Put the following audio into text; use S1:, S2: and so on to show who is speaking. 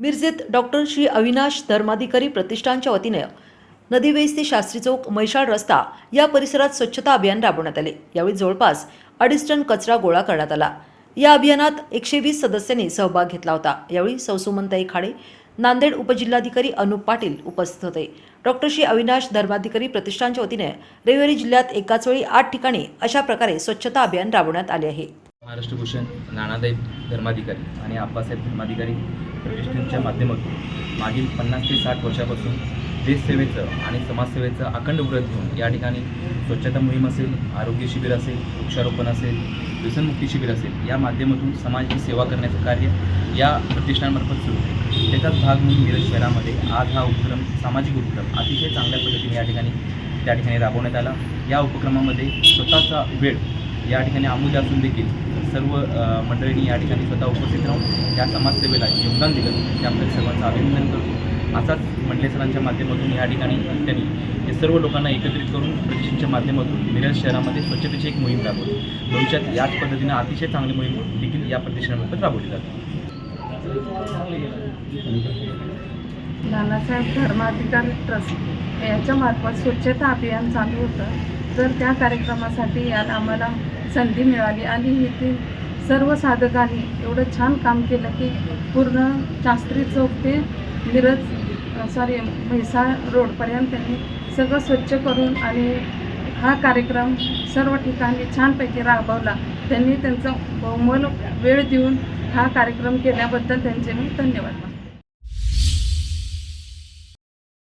S1: मिरजेत doctor Shri Avinash Dharmadhikari प्रतिष्ठानच्या वतीने नदी वेस ते शास्त्री चौक मैशाळ रस्ता या परिसरात स्वच्छता अभियान राबवण्यात आले. यावेळी जवळपास अडीच टन कचरा गोळा करण्यात आला. या अभियानात एकशे वीस सदस्यांनी सहभाग घेतला होता. यावेळी सौसुमंताई खाडे नांदेड उपजिल्हाधिकारी अनुप पाटील उपस्थित होते. डॉक्टर श्री अविनाश धर्माधिकारी प्रतिष्ठानच्या वतीने रविवारी जिल्ह्यात एकाच वेळी आठ ठिकाणी अशा प्रकारे स्वच्छता अभियान राबवण्यात आले आहे.
S2: महाराष्ट्र भूषण नानादाई धर्माधिकारी आणि आप्पासाहेब धर्माधिकारी प्रतिष्ठानच्या माध्यमातून मागील पन्नास ते साठ वर्षापासून देशसेवेचं आणि समाजसेवेचं अखंड व्रत घेऊन या ठिकाणी स्वच्छता मोहीम असेल आरोग्य शिबिर असेल वृक्षारोपण असेल व्यसनमुक्ती शिबिर असेल या माध्यमातून समाजाची सेवा करण्याचं कार्य या प्रतिष्ठानमार्फत सुरू आहे. त्याचाच भाग म्हणून मिरज शहरामध्ये आज हा उपक्रम सामाजिक उपक्रम अतिशय चांगल्या पद्धतीने या ठिकाणी त्या ठिकाणी राबवण्यात आला. या उपक्रमामध्ये स्वतःचा वेळ या ठिकाणी अमूल्य असून देखील सर्व मंडळींनी या ठिकाणी स्वतः उपस्थित राहून या समाजसेवेला योगदान दिलं. ते आपल्या सर्वांचं अभिनंदन करतो. असाच मंडले सरांच्या माध्यमातून या ठिकाणी त्यांनी हे सर्व लोकांना एकत्रित करून प्रतिष्ठानच्या माध्यमातून मिरज शहरामध्ये स्वच्छतेची एक मोहीम राबवली. भविष्यात याच पद्धतीनं अतिशय चांगली मोहीम देखील या प्रतिष्ठानामार्फत राबवली जाते.
S3: नानासाहेब धर्माधिकार ट्रस्ट. याच्या मार्फत स्वच्छता अभियान चालू होतं. तर त्या कार्यक्रमासाठी यात आम्हाला संधी मिळाली आणि येथील सर्व साधकांनी एवढं छान काम केलं की पूर्ण शास्त्री चौक ते मिरज सॉरी म्हैसाळ रोडपर्यंत त्यांनी सगळं स्वच्छ करून आणि हा कार्यक्रम सर्व ठिकाणी छानपैकी राबवला. त्यांनी त्यांचा बहुमोल वेळ देऊन हा कार्यक्रम केल्याबद्दल त्यांचे मी धन्यवाद